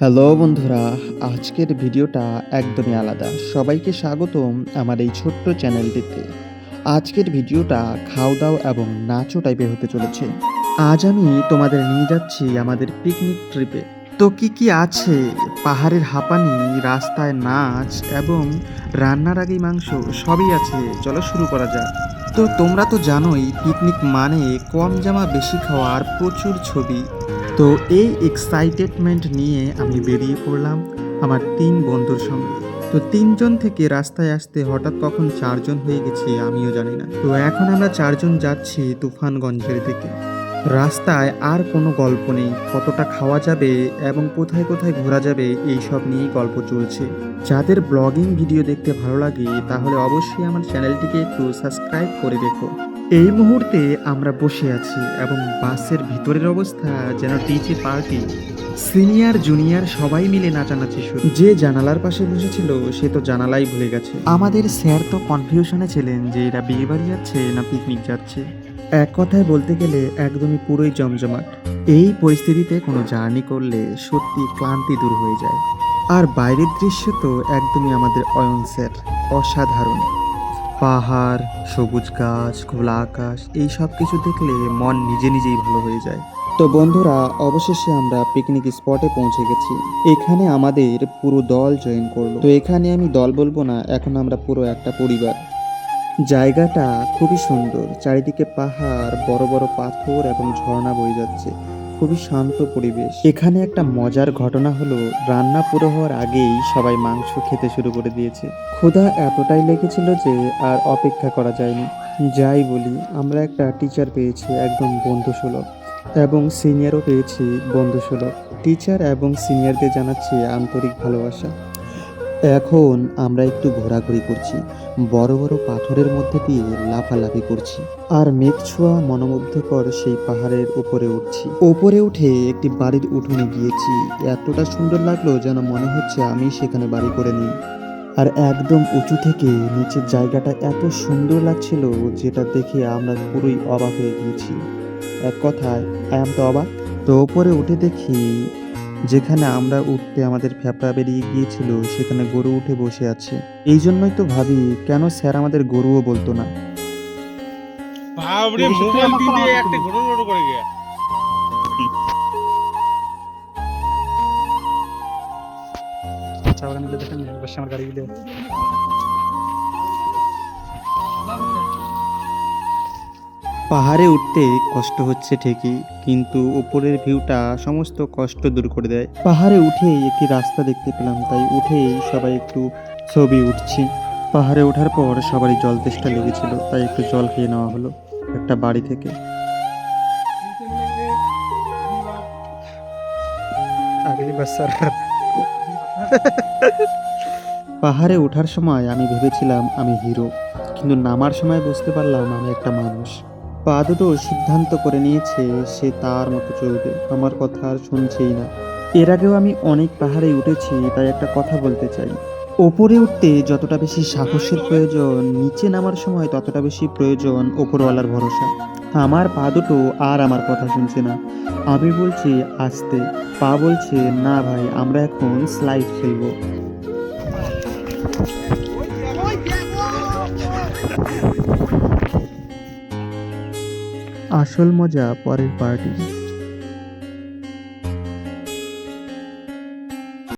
Hello বন্ধুরা, আজকের ভিডিওটা একদমই আলাদা। সবাইকে স্বাগতম আমার এই ছোট্ট চ্যানেলটিতে। আজকের ভিডিওটা খাও দাও এবং নাচও টাইপের হতে চলেছে। আজ আমি তোমাদের নিয়ে যাচ্ছি আমাদের পিকনিক ট্রিপে তো কি কি আছে? পাহাড়ের হাঁপানি, রাস্তায় নাচ এবং রান্নার আগেই মাংস, সবই আছে। চলো শুরু করা যাক। তো তোমরা তো জানোই পিকনিক মানে কম জামা বেশি খাওয়ার প্রচুর ছবি। তো এই এক্সাইটেডমেন্ট নিয়ে আমি বেরিয়ে পড়লাম আমার তিন বন্ধুর সঙ্গে। তো তিনজন থেকে রাস্তায় আসতে হঠাৎ কখন চারজন হয়ে গেছি আমিও জানি না। তো এখন আমরা চারজন যাচ্ছি তুফানগঞ্জের দিকে। রাস্তায় আর কোনো গল্প নেই, কতটা খাওয়া যাবে এবং কোথায় কোথায় ঘোরা যাবে এই সব নিয়েই গল্প চলছে। যাদের ব্লগিং ভিডিও দেখতে ভালো লাগে তাহলে অবশ্যই আমার চ্যানেলটিকে একটু সাবস্ক্রাইব করে দেখো। এই মুহূর্তে আমরা বসে আছি এবং বাসের ভিতরের অবস্থা যেন ডিজে পার্টি। সিনিয়র, জুনিয়র সবাই মিলে নাচানাচি শুরু। যে জানালার পাশে বসেছিল, সে তো জানালাই ভুলে গেছে। আমাদের স্যার তো কনফিউশনে ছিলেন যে এরা বিয়ে বাড়ি যাচ্ছে না পিকনিক যাচ্ছে। এক কথায় বলতে গেলে একদমই পুরোই জমজমাট। এই পরিস্থিতিতে কোনো জার্নি করলে সত্যি ক্লান্তি দূর হয়ে যায়। আর বাইরের দৃশ্য তো একদমই আমাদের অয়ন স্যার, অসাধারণ। পাহাড়, সবুজ গাছ, খোলা আকাশ, এই সব কিছু দেখলে মন নিজে নিজেই ভালো হয়ে যায়। তো বন্ধুরা, অবশেষে আমরা পিকনিক স্পটে পৌঁছে গেছি। এখানে আমাদের পুরো দল জয়েন করল। তো এখানে আমি দল বলব না, এখন আমরা পুরো একটা পরিবার। জায়গাটা খুবই সুন্দর। চারিদিকে পাহাড়, বড় বড় পাথর এবং ঝর্ণা বয়ে যাচ্ছে। খুবই শান্ত পরিবেশ। এখানে একটা মজার ঘটনা হলো, রান্না পুরো হওয়ার আগেই সবাই মাংস খেতে শুরু করে দিয়েছে। ক্ষুধা এতটাই লেগেছিল যে আর অপেক্ষা করা যায়নি। যাই বলি, আমরা একটা টিচার পেয়েছি একদম বন্ধুসুলভ, এবং সিনিয়রও পেয়েছি বন্ধুসুলভ। টিচার এবং সিনিয়রদের জানাচ্ছি আন্তরিক ভালোবাসা। এখন আমরা একটু ঘোরাঘুরি করছি। বড় বড় পাথরের মধ্যে দিয়ে লাফালাফি করছি। আর মেঘ ছোঁয়া মনোমুগ্ধকর সেই পাহাড়ের উপরে উঠছি। ওপরে উঠে একটি বাড়ির উঠোনে গিয়েছি। এতটা সুন্দর লাগল যেন মনে হচ্ছে আমি সেখানে বাড়ি করে নিই। আর একদম উঁচু থেকে নিচের জায়গাটা এত সুন্দর লাগছিল যেটা দেখে আমরা পুরোই অবাক হয়ে গিয়েছি। এক কথায় আই তো অবাক। তো ওপরে উঠে দেখি যেখানে আমরা উঠতে আমাদের ফ্যাপড়া বেরিয়ে গিয়েছিল সেখানে গরু উঠে বসে আছে। এই জন্যই তো ভাবি কেন স্যার আমাদের গরুও বলতো না? বাবরে মোবাইল আমার দিয়ে একটা ঘটনা ঘটনা করে গিয়া। চা বাগানে দেখেন আমার গাড়ি পাহাড়ে উঠতে কষ্ট হচ্ছে ঠিকই কিন্তু উপরের ভিউটা সমস্ত কষ্ট দূর করে দেয়। পাহাড়ে উঠেই একটি রাস্তা দেখতে পেলাম তাই উঠেই সবাই একটু ছবি উঠছি। পাহাড়ে ওঠার পর সবারই জল তেষ্টা লেগেছিল তাই একটু জল খেয়ে নেওয়া হলো একটা বাড়ি থেকে। পাহাড়ে ওঠার সময় আমি ভেবেছিলাম আমি হিরো কিন্তু নামার সময় বুঝতে পারলাম আমি একটা মানুষ। পা দুটো সিদ্ধান্ত করে নিয়েছে সে তার মতো চলবে আমার কথা আর শুনছেই না এর আগেও আমি অনেক পাহাড়ে উঠেছি তাই একটা কথা বলতে চাই ওপরে উঠতে যতটা বেশি সাহসের প্রয়োজন নিচে নামার সময় ততটা বেশি প্রয়োজন ওপরওয়ালার ভরসা আমার পা দুটো আর আমার কথা শুনছে না আমি বলছি আসতে পা বলছে না ভাই আমরা এখন স্লাইড খেলব আসল মজা পরের পার্টি